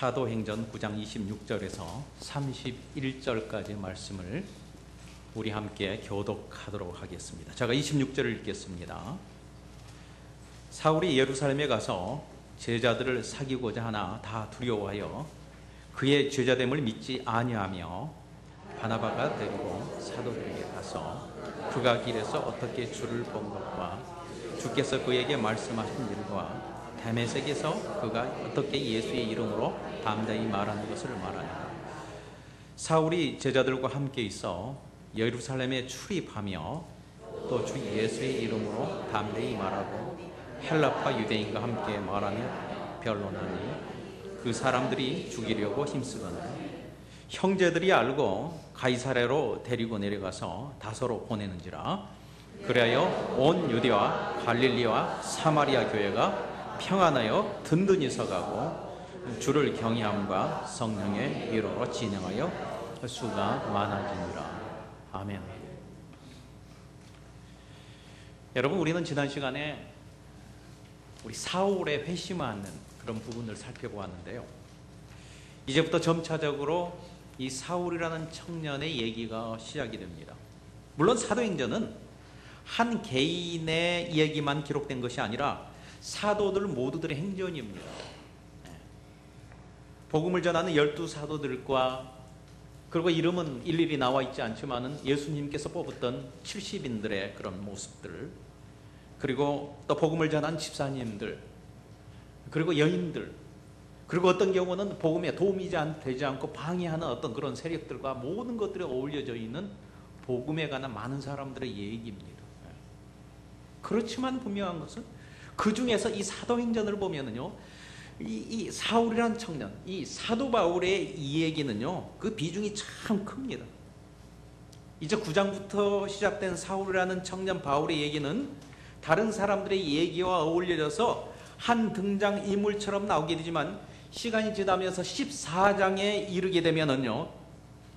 사도행전 9장 26절에서 31절까지 말씀을 우리 함께 교독하도록 하겠습니다. 제가 26절을 읽겠습니다. 사울이 예루살렘에 가서 제자들을 사귀고자 하나 다 두려워하여 그의 제자됨을 믿지 아니하며 바나바가 데리고 사도들에게 가서 그가 길에서 어떻게 주를 본 것과 주께서 그에게 말씀하신 일과 다메섹에서 그가 어떻게 예수의 이름으로 담대히 말하는 것을 말하냐. 사울이 제자들과 함께 있어 예루살렘에 출입하며 또 주 예수의 이름으로 담대히 말하고 헬라파 유대인과 함께 말하며 변론하니 그 사람들이 죽이려고 힘쓰거늘 형제들이 알고 가이사레로 데리고 내려가서 다소로 보내는지라 그리하여 온 유대와 갈릴리와 사마리아 교회가 평안하여 든든히 서가고 주를 경외함과 성령의 위로로 진행하여 수가 많아지니라. 아멘. 여러분 우리는 지난 시간에 우리 사울의 회심하는 그런 부분을 살펴보았는데요. 이제부터 점차적으로 이 사울이라는 청년의 얘기가 시작이 됩니다. 물론 사도행전은 한 개인의 얘기만 기록된 것이 아니라 사도들 모두들의 행전입니다. 네. 복음을 전하는 열두 사도들과 그리고 이름은 일일이 나와 있지 않지만은 예수님께서 뽑았던 70인들의 그런 모습들 그리고 또 복음을 전한 집사님들 그리고 여인들 그리고 어떤 경우는 복음에 도움이 되지 않고 방해하는 어떤 그런 세력들과 모든 것들이 어울려져 있는 복음에 관한 많은 사람들의 얘기입니다. 그렇지만 분명한 것은 그 중에서 이 사도행전을 보면은요, 이, 이 사울이란 청년, 이 사도 바울의 이 얘기는요, 그 비중이 참 큽니다. 이제 9장부터 시작된 사울이라는 청년 바울의 얘기는 다른 사람들의 얘기와 어울려져서 한 등장 인물처럼 나오게 되지만 시간이 지나면서 14장에 이르게 되면은요,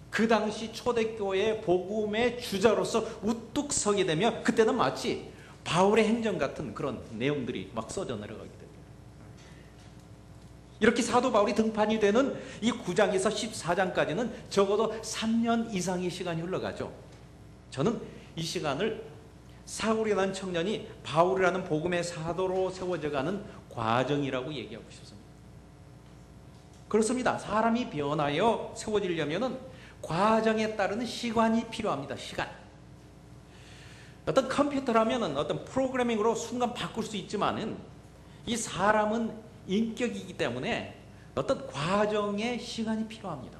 그 당시 초대교회 복음의 주자로서 우뚝 서게 되면 그때는 마치 바울의 행정 같은 그런 내용들이 막 써져 내려가게 됩니다. 이렇게 사도 바울이 등판이 되는 이 9장에서 14장까지는 적어도 3년 이상의 시간이 흘러가죠. 저는 이 시간을 사울이라는 청년이 바울이라는 복음의 사도로 세워져 가는 과정이라고 얘기하고 싶습니다. 그렇습니다. 사람이 변하여 세워지려면 과정에 따르는 시간이 필요합니다. 시간. 어떤 컴퓨터라면 어떤 프로그래밍으로 순간 바꿀 수 있지만은 이 사람은 인격이기 때문에 어떤 과정의 시간이 필요합니다.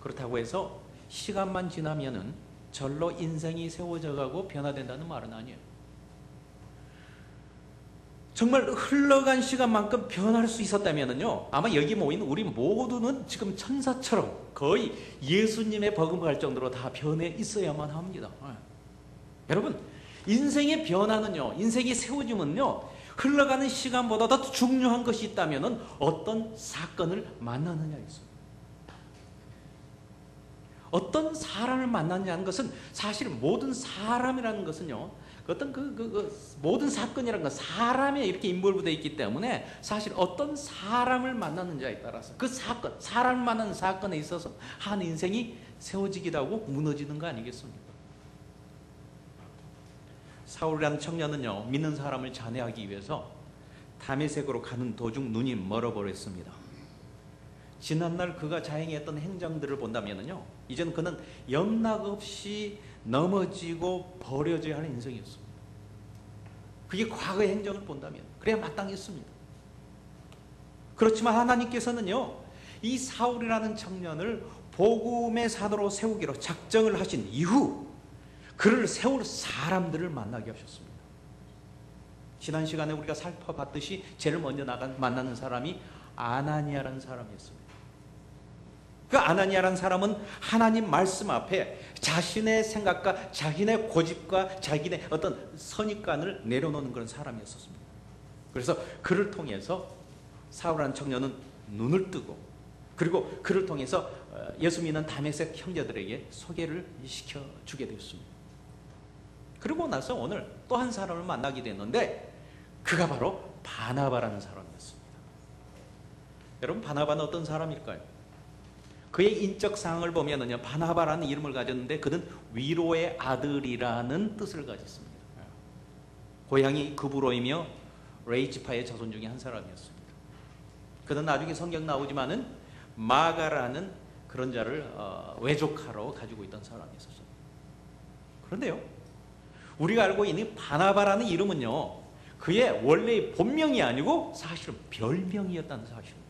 그렇다고 해서 시간만 지나면은 절로 인생이 세워져 가고 변화된다는 말은 아니에요. 정말 흘러간 시간만큼 변할 수 있었다면요. 아마 여기 모인 우리 모두는 지금 천사처럼 거의 예수님의 버금갈 정도로 다 변해 있어야만 합니다. 네. 여러분, 인생의 변화는요, 인생이 세워지면요, 흘러가는 시간보다 더 중요한 것이 있다면 어떤 사건을 만나느냐 있습니다. 어떤 사람을 만났냐는 것은 사실 모든 사람이라는 것은요, 어떤 그, 그, 그 모든 사건이라는 건 사람에 이렇게 인볼브되어 있기 때문에 사실 어떤 사람을 만나는지에 따라서 그 사건, 사람을 만나는 사건에 있어서 한 인생이 세워지기도 하고 무너지는 거 아니겠습니까? 사울이라는 청년은요, 믿는 사람을 잔해하기 위해서 담에색으로 가는 도중 눈이 멀어버렸습니다. 지난날 그가 자행했던 행정들을 본다면요, 이제는 그는 영락 없이 넘어지고 버려져야 하는 인생이었습니다. 그게 과거의 행정을 본다면 그래야 마땅했습니다. 그렇지만 하나님께서는요, 이 사울이라는 청년을 복음의 사도로 세우기로 작정을 하신 이후 그를 세울 사람들을 만나게 하셨습니다. 지난 시간에 우리가 살펴봤듯이 제일 먼저 나간 만나는 사람이 아나니아라는 사람이었습니다. 그 아나니아라는 사람은 하나님 말씀 앞에 자신의 생각과 자신의 고집과 자기의 어떤 선입관을 내려놓는 그런 사람이었습니다. 그래서 그를 통해서 사울한 청년은 눈을 뜨고 그리고 그를 통해서 어, 예수 믿는 다메섹 형제들에게 소개를 시켜주게 되었습니다. 그리고 나서 오늘 또 한 사람을 만나게 됐는데 그가 바로 바나바라는 사람이었습니다. 여러분 바나바는 어떤 사람일까요? 그의 인적 상을 보면은요 바나바라는 이름을 가졌는데 그는 위로의 아들이라는 뜻을 가졌습니다. 고향이 그부로이며 레이지파의 자손 중에 한 사람이었습니다. 그는 나중에 성경 나오지만은 마가라는 그런 자를 어, 외족하러 가지고 있던 사람이었어요. 그런데요, 우리가 알고 있는 바나바라는 이름은요, 그의 원래의 본명이 아니고 사실은 별명이었다는 사실입니다.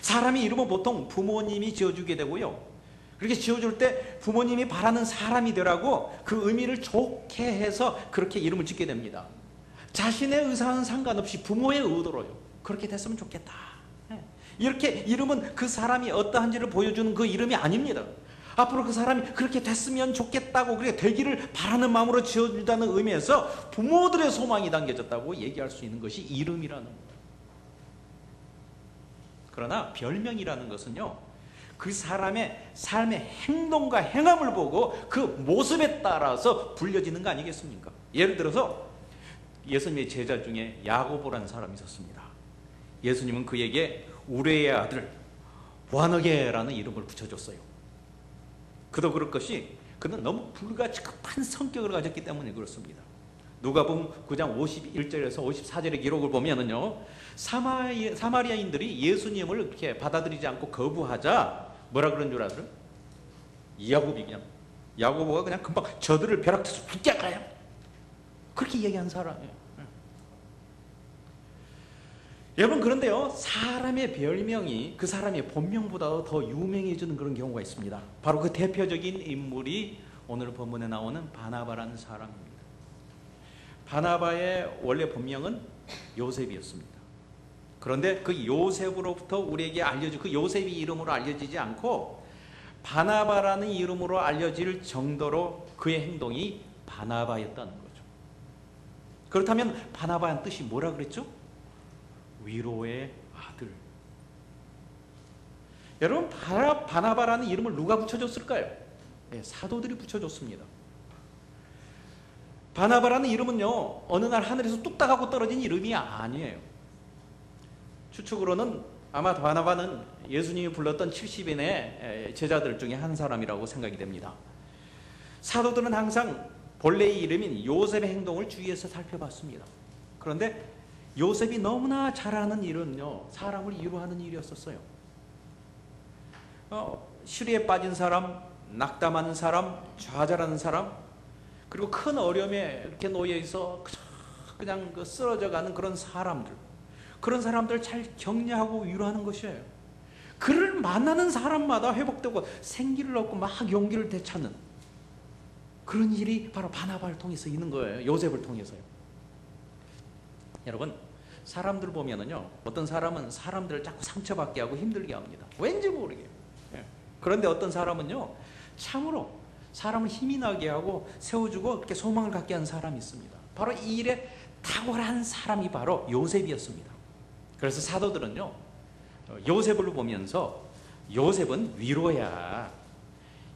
사람의 이름은 보통 부모님이 지어주게 되고요. 그렇게 지어줄 때 부모님이 바라는 사람이 되라고 그 의미를 좋게 해서 그렇게 이름을 짓게 됩니다. 자신의 의사와는 상관없이 부모의 의도로요. 그렇게 됐으면 좋겠다. 예. 이렇게 이름은 그 사람이 어떠한지를 보여주는 그 이름이 아닙니다. 앞으로 그 사람이 그렇게 됐으면 좋겠다고 그렇게 되기를 바라는 마음으로 지어준다는 의미에서 부모들의 소망이 담겨졌다고 얘기할 수 있는 것이 이름이라는 거예요. 그러나 별명이라는 것은요, 그 사람의 삶의 행동과 행함을 보고 그 모습에 따라서 불려지는 거 아니겠습니까? 예를 들어서 예수님의 제자 중에 야고보라는 사람이 있었습니다. 예수님은 그에게 우레의 아들 와너게라는 이름을 붙여줬어요. 그도 그럴 것이 그는 너무 불같이 급한 성격을 가졌기 때문에 그렇습니다. 누가복음 9장 51절에서 54절의 기록을 보면은요. 사마리, 사마리아인들이 예수님을 이렇게 받아들이지 않고 거부하자 뭐라 그런 줄 아세요? 야곱이 그냥 야고보가 그냥 금방 저들을 벼락쳐서 붙잡아요. 그렇게 얘기한 사람이에요. 여러분 그런데요 사람의 별명이 그 사람의 본명보다 더 유명해지는 그런 경우가 있습니다. 바로 그 대표적인 인물이 오늘 본문에 나오는 바나바라는 사람입니다. 바나바의 원래 본명은 요셉이었습니다. 그런데 그 요셉으로부터 우리에게 알려진 그 요셉이 이름으로 알려지지 않고 바나바라는 이름으로 알려질 정도로 그의 행동이 바나바였다는 거죠. 그렇다면 바나바의 뜻이 뭐라 그랬죠? 위로의 아들. 여러분 바나, 바나바라는 이름을 누가 붙여줬을까요? 네, 사도들이 붙여줬습니다. 바나바라는 이름은요 어느 날 하늘에서 뚝딱 하고 떨어진 이름이 아니에요. 추측으로는 아마 바나바는 예수님이 불렀던 70인의 제자들 중에 한 사람이라고 생각이 됩니다. 사도들은 항상 본래의 이름인 요셉의 행동을 주위에서 살펴봤습니다. 그런데 요셉이 너무나 잘하는 일은요, 사람을 위로하는 일이었었어요. 어, 시리에 빠진 사람, 낙담하는 사람, 좌절하는 사람, 그리고 큰 어려움에 이렇게 놓여 있어 그냥 그 쓰러져가는 그런 사람들, 그런 사람들 잘 격려하고 위로하는 것이에요. 그를 만나는 사람마다 회복되고 생기를 얻고 막 용기를 되찾는 그런 일이 바로 바나바를 통해서 있는 거예요. 요셉을 통해서요. 여러분 사람들 보면은요 어떤 사람은 사람들을 자꾸 상처받게 하고 힘들게 합니다. 왠지 모르게. 예. 그런데 어떤 사람은요 참으로 사람을 힘이 나게 하고 세워주고 이렇게 소망을 갖게 하는 사람이 있습니다. 바로 이 일에 탁월한 사람이 바로 요셉이었습니다. 그래서 사도들은요 요셉을 보면서 요셉은 위로야.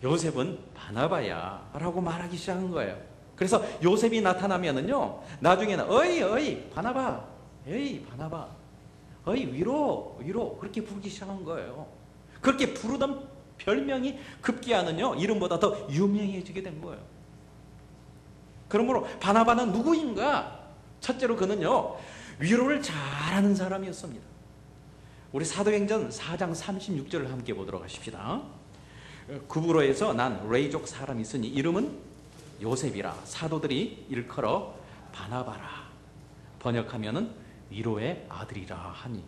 요셉은 바나바야. 라고 말하기 시작한 거예요. 그래서 요셉이 나타나면은요, 나중에는, 어이, 어이, 바나바. 에이, 바나바. 어이, 위로, 위로. 그렇게 부르기 시작한 거예요. 그렇게 부르던 별명이 급기야는요, 이름보다 더 유명해지게 된 거예요. 그러므로 바나바는 누구인가? 첫째로 그는요, 위로를 잘하는 사람이었습니다. 우리 사도행전 4장 36절을 함께 보도록 하십시다. 구브로에서 난 레이족 사람이 있으니 이름은 요셉이라 사도들이 일컬어 바나바라 번역하면은 위로의 아들이라 하니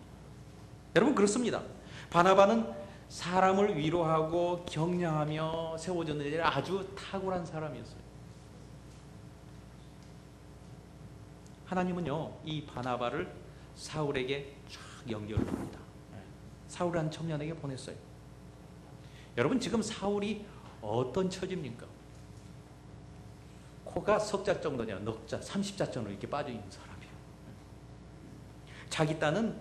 여러분 그렇습니다. 바나바는 사람을 위로하고 격려하며 세워졌는 아주 탁월한 사람이었어요. 하나님은요 이 바나바를 사울에게 쫙 연결합니다. 사울한 청년에게 보냈어요. 여러분 지금 사울이 어떤 처지입니까? 코가 석자 정도냐 넉자 30자 정도 이렇게 빠져 있는 사람이에요. 자기 딴은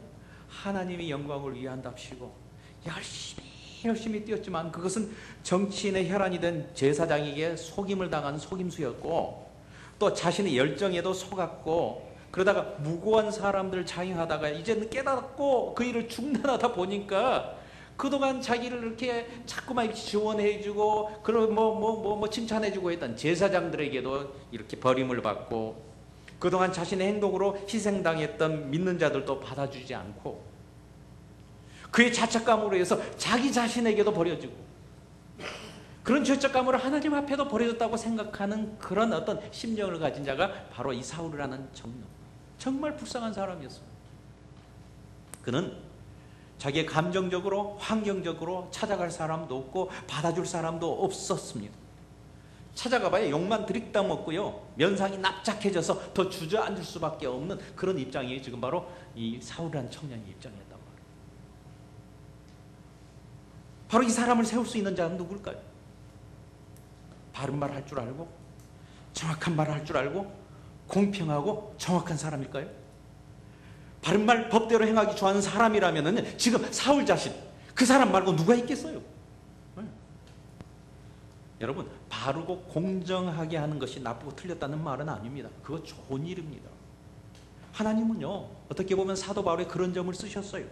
하나님의 영광을 위한답시고 열심히 열심히 뛰었지만 그것은 정치인의 혈안이 된 제사장에게 속임을 당한 속임수였고 또 자신의 열정에도 속았고 그러다가 무고한 사람들 자행하다가 이제는 깨닫고 그 일을 중단하다 보니까 그동안 자기를 이렇게 자꾸만 지원해주고 그런 뭐뭐 뭐 뭐 칭찬해주고 했던 제사장들에게도 이렇게 버림을 받고 그동안 자신의 행동으로 희생당했던 믿는 자들도 받아주지 않고 그의 자책감으로 해서 자기 자신에게도 버려지고 그런 죄책감으로 하나님 앞에도 버려졌다고 생각하는 그런 어떤 심정을 가진 자가 바로 이 사울이라는 청년 정말 불쌍한 사람이었어요. 그는 자기의 감정적으로 환경적으로 찾아갈 사람도 없고 받아줄 사람도 없었습니다. 찾아가 봐야 욕만 드릭다 먹고요 면상이 납작해져서 더 주저앉을 수밖에 없는 그런 입장이 지금 바로 이 사울이라는 청년의 입장이었단 말이에요. 바로 이 사람을 세울 수 있는 자는 누굴까요? 바른 말 할 줄 알고 정확한 말 할 줄 알고 공평하고 정확한 사람일까요? 바른 말 법대로 행하기 좋아하는 사람이라면 지금 사울 자신 그 사람 말고 누가 있겠어요? 네. 여러분 바르고 공정하게 하는 것이 나쁘고 틀렸다는 말은 아닙니다. 그거 좋은 일입니다. 하나님은요 어떻게 보면 사도 바울에 그런 점을 쓰셨어요.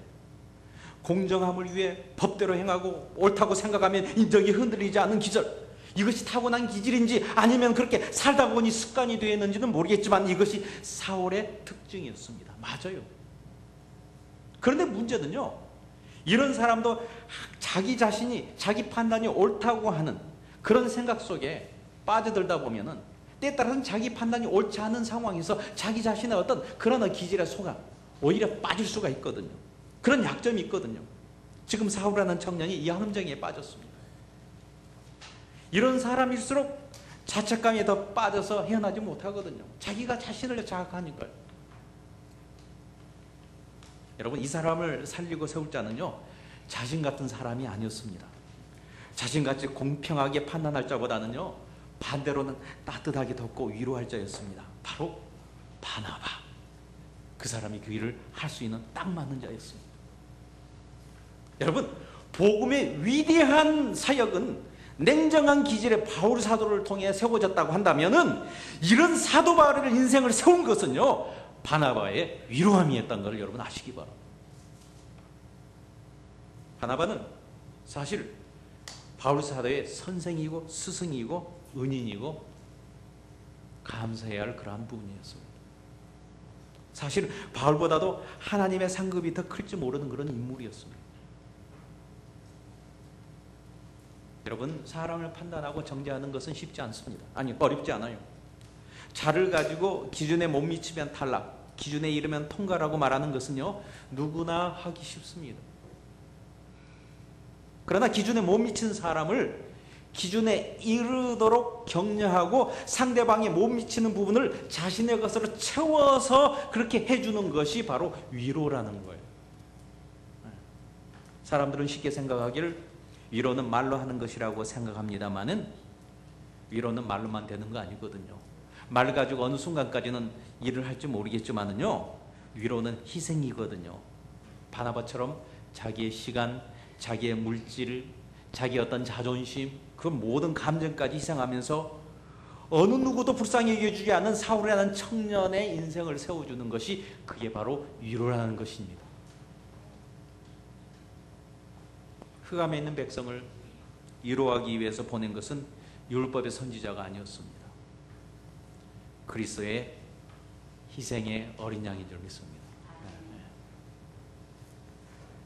공정함을 위해 법대로 행하고 옳다고 생각하면 인정이 흔들리지 않는 기절. 이것이 타고난 기질인지 아니면 그렇게 살다 보니 습관이 되었는지는 모르겠지만 이것이 사울의 특징이었습니다. 맞아요. 그런데 문제는요. 이런 사람도 자기 자신이 자기 판단이 옳다고 하는 그런 생각 속에 빠져들다 보면은 때에 따라서는 자기 판단이 옳지 않은 상황에서 자기 자신의 어떤 그런 기질에 속아 오히려 빠질 수가 있거든요. 그런 약점이 있거든요. 지금 사울이라는 청년이 이 함정에 빠졌습니다. 이런 사람일수록 자책감에 더 빠져서 헤어나지 못하거든요. 자기가 자신을 자각하니까요. 여러분 이 사람을 살리고 세울 자는요 자신 같은 사람이 아니었습니다. 자신같이 공평하게 판단할 자보다는요 반대로는 따뜻하게 덮고 위로할 자였습니다. 바로 바나바. 그 사람이 그 일을 할수 있는 딱 맞는 자였습니다. 여러분 복음의 위대한 사역은 냉정한 기질의 바울 사도를 통해 세워졌다고 한다면은 이런 사도 바울의 인생을 세운 것은요 바나바의 위로함이었던 걸 여러분 아시기 바랍니다. 바나바는 사실 바울 사도의 선생이고 스승이고 은인이고 감사해야 할 그러한 부분이었습니다. 사실 바울보다도 하나님의 상급이 더 클지 모르는 그런 인물이었습니다. 여러분 사람을 판단하고 정죄하는 것은 쉽지 않습니다. 아니 어렵지 않아요. 자를 가지고 기준에 못 미치면 탈락, 기준에 이르면 통과라고 말하는 것은요 누구나 하기 쉽습니다. 그러나 기준에 못 미친 사람을 기준에 이르도록 격려하고 상대방이 못 미치는 부분을 자신의 것으로 채워서 그렇게 해주는 것이 바로 위로라는 거예요. 사람들은 쉽게 생각하기를 위로는 말로 하는 것이라고 생각합니다만은 위로는 말로만 되는 거 아니거든요. 말 가지고 어느 순간까지는 일을 할지 모르겠지만은요. 위로는 희생이거든요. 바나바처럼 자기의 시간, 자기의 물질, 자기 어떤 자존심, 그 모든 감정까지 희생하면서 어느 누구도 불쌍히 여겨주지 않은 사울이라는 청년의 인생을 세워주는 것이 그게 바로 위로라는 것입니다. 흑암에 있는 백성을 위로하기 위해서 보낸 것은 율법의 선지자가 아니었습니다. 그리스도의 희생의 어린 양인 줄 믿습니다. 네.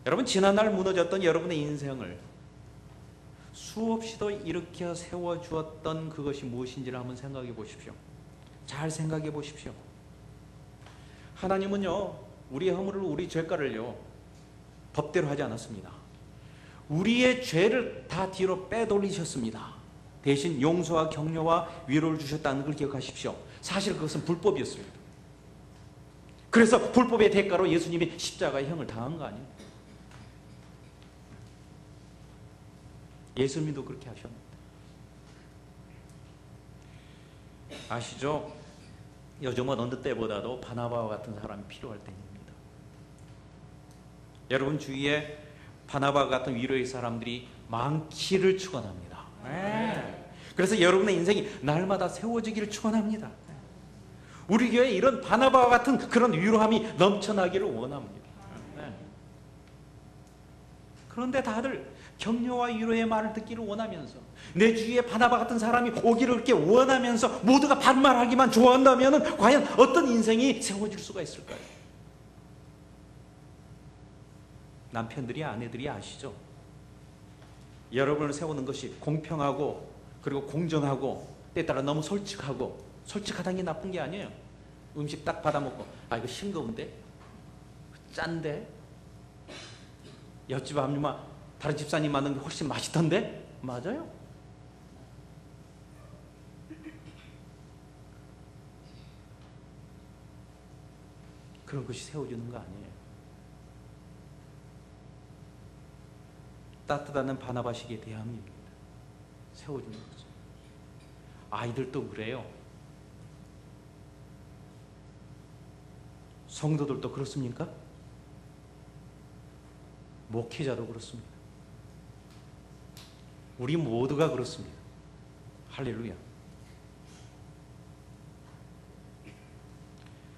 여러분 지난날 무너졌던 여러분의 인생을 수없이도 일으켜 세워 주었던 그것이 무엇인지를 한번 생각해 보십시오. 잘 생각해 보십시오. 하나님은요 우리의 허물을 우리 죄가를요 법대로 하지 않았습니다. 우리의 죄를 다 뒤로 빼돌리셨습니다. 대신 용서와 격려와 위로를 주셨다는 걸 기억하십시오. 사실 그것은 불법이었습니다. 그래서 불법의 대가로 예수님이 십자가의 형을 당한 거 아니에요? 예수님도 그렇게 하셨는데. 아시죠? 요즘은 어느 때보다도 바나바와 같은 사람이 필요할 때입니다. 여러분 주위에 바나바 같은 위로의 사람들이 많기를 축원합니다. 네. 그래서 여러분의 인생이 날마다 세워지기를 축원합니다. 우리 교회에 이런 바나바와 같은 그런 위로함이 넘쳐나기를 원합니다. 네. 그런데 다들 격려와 위로의 말을 듣기를 원하면서 내 주위에 바나바 같은 사람이 오기를 원하면서 모두가 반말하기만 좋아한다면 과연 어떤 인생이 세워질 수가 있을까요? 남편들이 아내들이 아시죠? 여러분을 세우는 것이 공평하고 그리고 공정하고 때에 따라 너무 솔직하고 솔직하다는 게 나쁜 게 아니에요. 음식 딱 받아 먹고 아 이거 싱거운데 짠데 옆집 아줌마 다른 집사님 만든 게 훨씬 맛있던데 맞아요. 그런 것이 세워주는 거 아니에요. 따뜻한 바나바식의 대함입니다. 세워주는 거죠. 아이들도 그래요. 성도들도 그렇습니까? 목회자도 그렇습니다. 우리 모두가 그렇습니다. 할렐루야.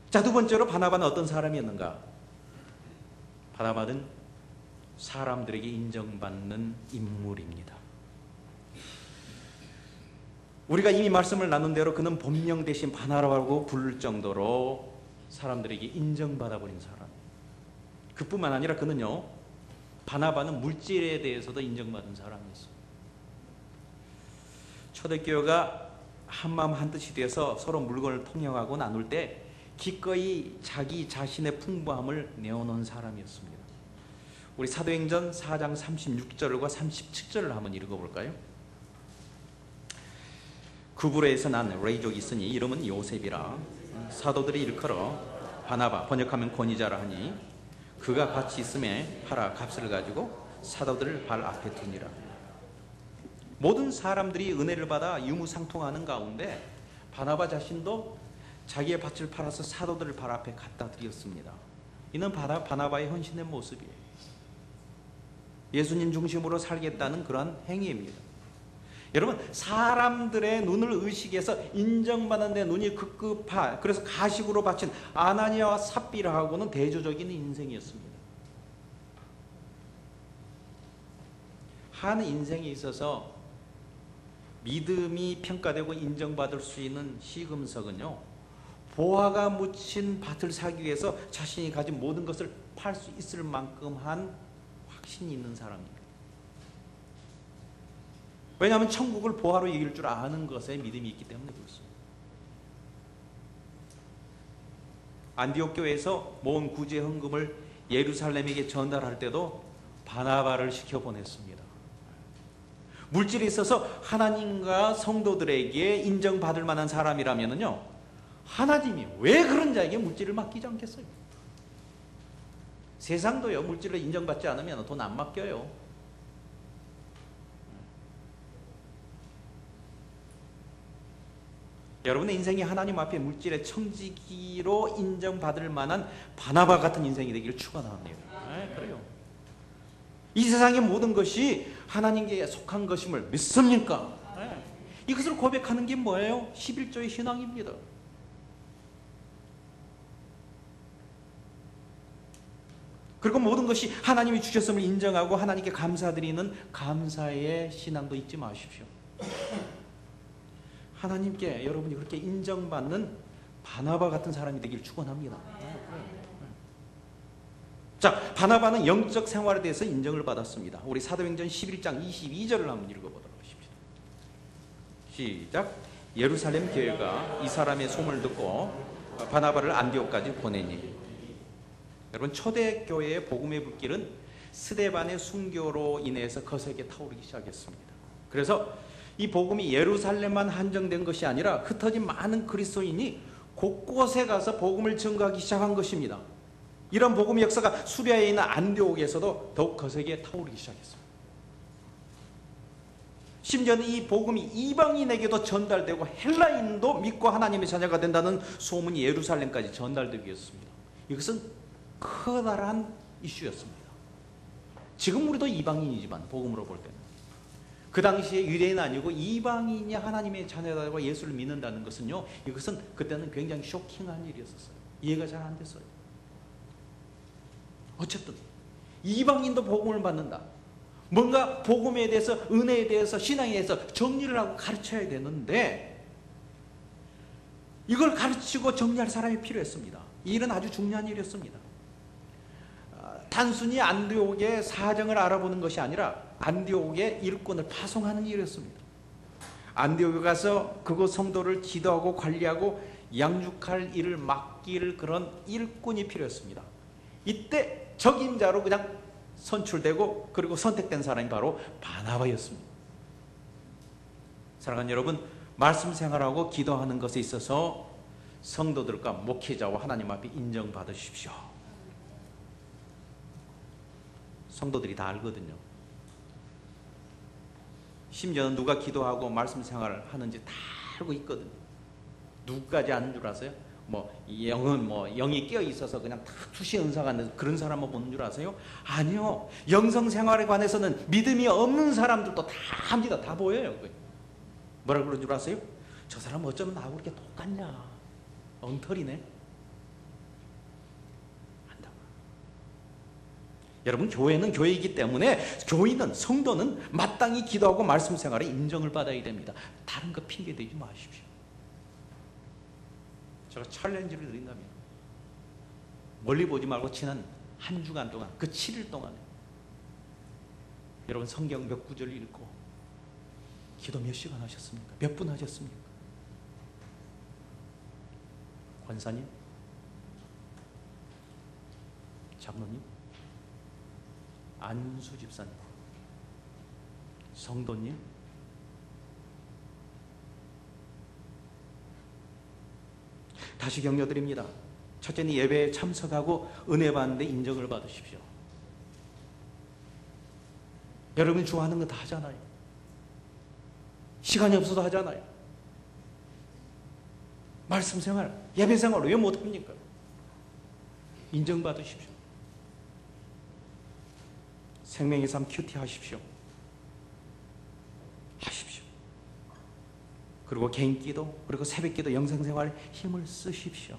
자, 두 번째로 바나바는 어떤 사람이었는가? 바나바는 사람들에게 인정받는 인물입니다. 우리가 이미 말씀을 나눈 대로 그는 본명 대신 바나바라고 부를 정도로 사람들에게 인정받아 버린 사람. 그뿐만 아니라 그는요. 바나바는 물질에 대해서도 인정받은 사람이었어요. 초대교회가 한마음 한뜻이 되어서 서로 물건을 통용하고 나눌 때 기꺼이 자기 자신의 풍부함을 내어놓은 사람이었습니다. 우리 사도행전 4장 36절과 37절을 한번 읽어볼까요? 구브레에서 난 레이족이 있으니 이름은 요셉이라 사도들이 일컬어 바나바 번역하면 권위자라 하니 그가 같이 있음에 팔아 값을 가지고 사도들 발 앞에 두니라 모든 사람들이 은혜를 받아 유무상통하는 가운데 바나바 자신도 자기의 밭을 팔아서 사도들을 발 앞에 갖다 드렸습니다. 이는 바나, 바나바의 헌신의 모습이에요. 예수님 중심으로 살겠다는 그런 행위입니다. 여러분 사람들의 눈을 의식해서 인정받는데 눈이 급급하 그래서 가식으로 바친 아나니아와 삽비라하고는 대조적인 인생이었습니다. 한 인생에 있어서 믿음이 평가되고 인정받을 수 있는 시금석은요 보화가 묻힌 밭을 사기 위해서 자신이 가진 모든 것을 팔 수 있을 만큼 한 확신이 있는 사람입니다. 왜냐하면 천국을 보화로 이길 줄 아는 것에 믿음이 있기 때문에 그렇습니다. 안디옥 교회에서 모은 구제 헌금을 예루살렘에게 전달할 때도 바나바를 시켜 보냈습니다. 물질이 있어서 하나님과 성도들에게 인정받을 만한 사람이라면요. 하나님이 왜 그런 자에게 물질을 맡기지 않겠어요? 세상도요, 물질을 인정받지 않으면 돈 안 맡겨요. 여러분의 인생이 하나님 앞에 물질의 청지기로 인정받을 만한 바나바 같은 인생이 되기를 축원합니다. 네, 그래요. 이 세상의 모든 것이 하나님께 속한 것임을 믿습니까? 네. 이것을 고백하는 게 뭐예요? 11조의 신앙입니다. 그리고 모든 것이 하나님이 주셨음을 인정하고 하나님께 감사드리는 감사의 신앙도 잊지 마십시오. 하나님께 여러분이 그렇게 인정받는 바나바 같은 사람이 되길 축원합니다. 자, 바나바는 영적 생활에 대해서 인정을 받았습니다. 우리 사도행전 11장 22절을 한번 읽어보도록 하십시오. 시작. 예루살렘 교회가 이 사람의 소문을 듣고 바나바를 안디옥까지 보내니 여러분 초대교회의 복음의 불길은 스데반의 순교로 인해서 거세게 타오르기 시작했습니다. 그래서 이 복음이 예루살렘만 한정된 것이 아니라 흩어진 많은 그리스도인이 곳곳에 가서 복음을 전가하기 시작한 것입니다. 이런 복음의 역사가 수리아에 있는 안디옥에서도 더욱 거세게 타오르기 시작했습니다. 심지어는 이 복음이 이방인에게도 전달되고 헬라인도 믿고 하나님의 자녀가 된다는 소문이 예루살렘까지 전달되기 습니다 이것은 커다란 이슈였습니다. 지금 우리도 이방인이지만 복음으로 볼 때는 그 당시에 유대인 아니고 이방인이 하나님의 자녀라고 예수를 믿는다는 것은요. 이것은 그때는 굉장히 쇼킹한 일이었었어요. 이해가 잘 안 됐어요. 어쨌든 이방인도 복음을 받는다. 뭔가 복음에 대해서 은혜에 대해서 신앙에 대해서 정리를 하고 가르쳐야 되는데 이걸 가르치고 정리할 사람이 필요했습니다. 이 일은 아주 중요한 일이었습니다. 아, 단순히 안디옥의 사정을 알아보는 것이 아니라 안디옥의 일꾼을 파송하는 일이었습니다. 안디옥에 가서 그곳 성도를 지도하고 관리하고 양육할 일을 맡길 그런 일꾼이 필요했습니다. 이때 적임자로 그냥 선출되고 그리고 선택된 사람이 바로 바나바였습니다. 사랑하는 여러분, 말씀 생활하고 기도하는 것에 있어서 성도들과 목회자와 하나님 앞에 인정받으십시오. 성도들이 다 알거든요. 심지어는 누가 기도하고 말씀 생활을 하는지 다 알고 있거든요. 누구까지 아는 줄 아세요? 뭐 영은 뭐 영이 끼어 있어서 그냥 다 투시 은사가 있는 그런 사람만 보는 줄 아세요? 아니요. 영성 생활에 관해서는 믿음이 없는 사람들도 다 합니다. 다 보여요. 뭐라 그런 줄 아세요? 저 사람 어쩌면 나하고 이렇게 똑같냐? 엉터리네. 한다. 여러분 교회는 교회이기 때문에 교인은 성도는 마땅히 기도하고 말씀 생활에 인정을 받아야 됩니다. 다른 거 핑계 대지 마십시오. 제가 챌린지를 드린다면 멀리 보지 말고 지난 한 주간 동안 그 7일 동안 여러분 성경 몇 구절 읽고 기도 몇 시간 하셨습니까? 몇 분 하셨습니까? 권사님? 장로님? 안수 집사님? 성도님? 다시 격려드립니다. 첫째는 예배에 참석하고 은혜 받는데 인정을 받으십시오. 여러분 좋아하는 거 다 하잖아요. 시간이 없어도 하잖아요. 말씀 생활, 예배 생활 왜 못합니까? 인정받으십시오. 생명의 삶 큐티 하십시오. 하십시오. 그리고 개인 기도, 그리고 새벽 기도, 영성 생활 힘을 쓰십시오.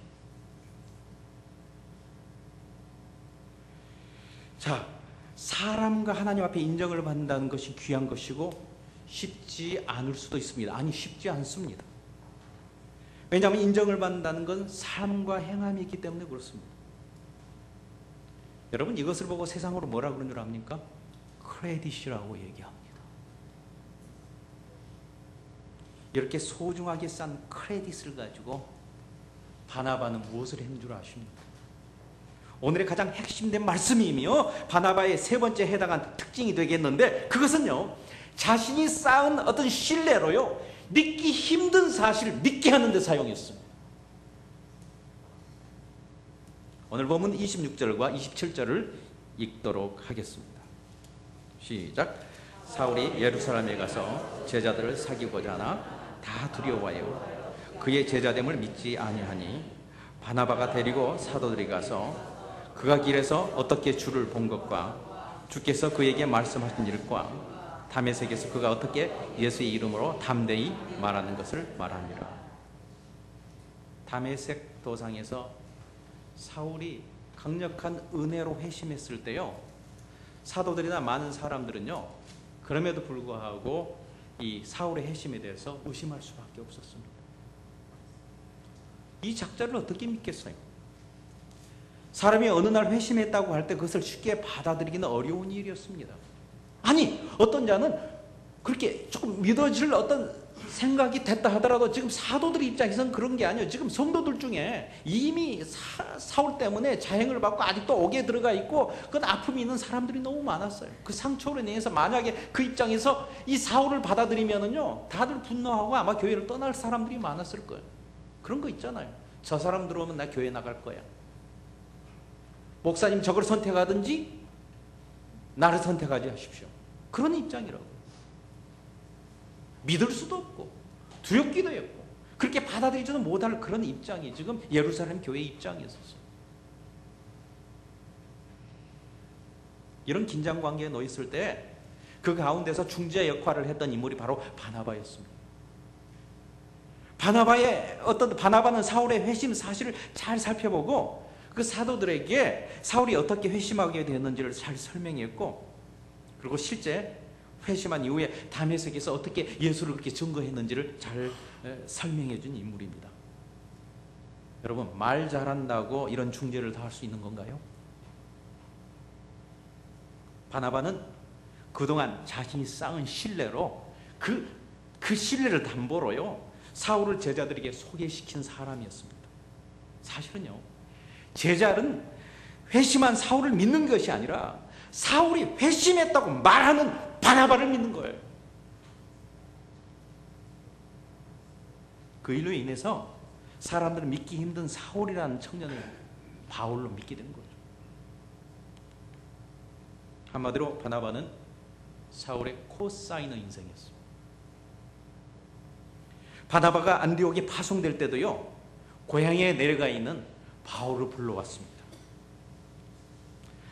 자, 사람과 하나님 앞에 인정을 받는다는 것이 귀한 것이고 쉽지 않을 수도 있습니다. 아니, 쉽지 않습니다. 왜냐하면 인정을 받는다는 건 삶과 행함이 있기 때문에 그렇습니다. 여러분 이것을 보고 세상으로 뭐라 그러는 줄 압니까? 크레딧이라고 얘기합니다. 이렇게 소중하게 싼 크레딧을 가지고 바나바는 무엇을 했는 줄 아십니까? 오늘의 가장 핵심된 말씀이며 바나바의 세 번째 해당한 특징이 되겠는데 그것은요 자신이 쌓은 어떤 신뢰로요 믿기 힘든 사실을 믿게 하는 데 사용했습니다. 오늘 보면 26절과 27절을 읽도록 하겠습니다. 시작. 사울이 예루살렘에 가서 제자들을 사귀고자 하나 다 두려워하여 그의 제자됨을 믿지 아니하니 바나바가 데리고 사도들이 가서 그가 길에서 어떻게 주를 본 것과 주께서 그에게 말씀하신 일과 담에색에서 그가 어떻게 예수의 이름으로 담대히 말하는 것을 말하니라. 담에색 도상에서 사울이 강력한 은혜로 회심했을 때요. 사도들이나 많은 사람들은요. 그럼에도 불구하고 이 사울의 핵심에 대해서 의심할 수밖에 없었습니다. 이 작자를 어떻게 믿겠어요? 사람이 어느 날 회심했다고 할 때 그것을 쉽게 받아들이기는 어려운 일이었습니다. 아니, 어떤 자는 그렇게 조금 믿어질 어떤 생각이 됐다 하더라도 지금 사도들 입장에서는 그런 게 아니에요. 지금 성도들 중에 이미 사, 울 때문에 자행을 받고 아직도 옥에 들어가 있고 그건 아픔이 있는 사람들이 너무 많았어요. 그 상처로 인해서 만약에 그 입장에서 이 사울을 받아들이면은요 다들 분노하고 아마 교회를 떠날 사람들이 많았을 거예요. 그런 거 있잖아요. 저 사람 들어오면 나 교회 나갈 거야. 목사님 저걸 선택하든지 나를 선택하지 하십시오. 그런 입장이라고. 믿을 수도 없고 두렵기도 했고 그렇게 받아들이지도 못할 그런 입장이 지금 예루살렘 교회 입장이었어요. 이런 긴장 관계에 놓여 있을 때 그 가운데서 중재 역할을 했던 인물이 바로 바나바였습니다. 바나바의 어떤 바나바는 사울의 회심 사실을 잘 살펴보고 그 사도들에게 사울이 어떻게 회심하게 되었는지를 잘 설명했고 그리고 실제 회심한 이후에 담에색에서 어떻게 예수를 그렇게 증거했는지를 잘 설명해 준 인물입니다. 여러분 말 잘한다고 이런 중재를 다 할 수 있는 건가요? 바나바는 그동안 자신이 쌓은 신뢰로 그, 그 신뢰를 담보로요 사울을 제자들에게 소개시킨 사람이었습니다. 사실은요 제자는 회심한 사울을 믿는 것이 아니라 사울이 회심했다고 말하는 바나바를 믿는 거예요. 그 일로 인해서 사람들은 믿기 힘든 사울이라는 청년을 바울로 믿게 된 거죠. 한마디로 바나바는 사울의 코사인의 인생이었습니다. 바나바가 안디옥에 파송될 때도요, 고향에 내려가 있는 바울을 불러왔습니다.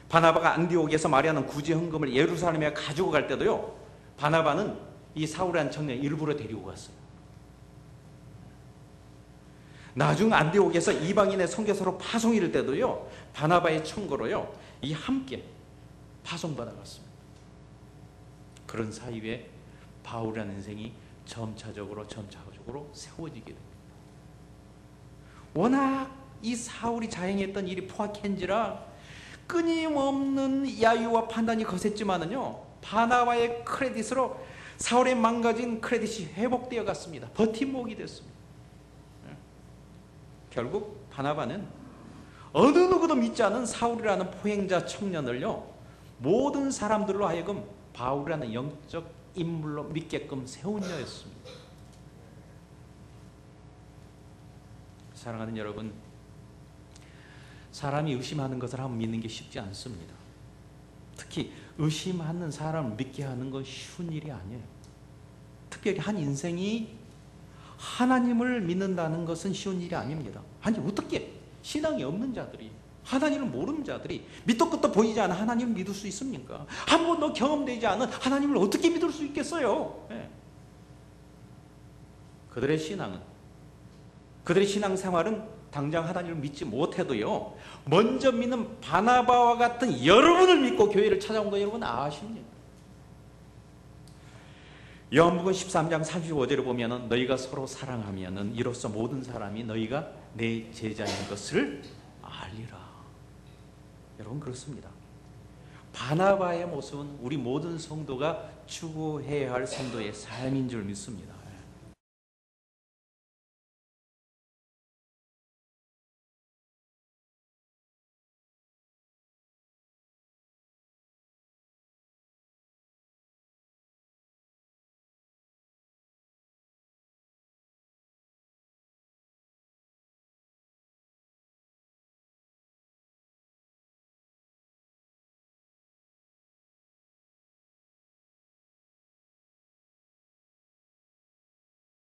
바나바가 안디옥에서 마리아는 구제 헌금을 예루살렘에 가지고 갈 때도요, 바나바는 이 사울이라는 청년 일부러 데리고 갔어요. 나중 안디옥에서 이방인의 선교사로 파송 이를 때도요, 바나바의 청거로요, 이 함께 파송받아 갔습니다. 그런 사이에 바울이라는 인생이 점차적으로 점차적으로 세워지게 됩니다. 워낙 이 사울이 자행했던 일이 포악한지라 끊임없는 야유와 판단이 거셌지만은요 바나바의 크레딧으로 사울의 망가진 크레딧이 회복되어 갔습니다. 버팀목이 됐습니다. 예. 결국 바나바는 어느 누구도 믿지 않은 사울이라는 포행자 청년을요 모든 사람들로 하여금 바울이라는 영적 인물로 믿게끔 세운 자였습니다. 사랑하는 여러분, 사람이 의심하는 것을 한번 믿는 게 쉽지 않습니다. 특히 의심하는 사람을 믿게 하는 건 쉬운 일이 아니에요. 특별히 한 인생이 하나님을 믿는다는 것은 쉬운 일이 아닙니다. 아니 어떻게 신앙이 없는 자들이 하나님을 모르는 자들이 밑도 끝도 보이지 않은 하나님을 믿을 수 있습니까? 한 번도 경험되지 않은 하나님을 어떻게 믿을 수 있겠어요? 네. 그들의 신앙은 그들의 신앙 생활은 당장 하나님을 믿지 못해도요. 먼저 믿는 바나바와 같은 여러분을 믿고 교회를 찾아온 거 여러분 아십니까? 요한복음 13장 35절에 보면은 너희가 서로 사랑하면은 이로써 모든 사람이 너희가 내 제자인 것을 알리라. 여러분 그렇습니다. 바나바의 모습은 우리 모든 성도가 추구해야 할 성도의 삶인 줄 믿습니다.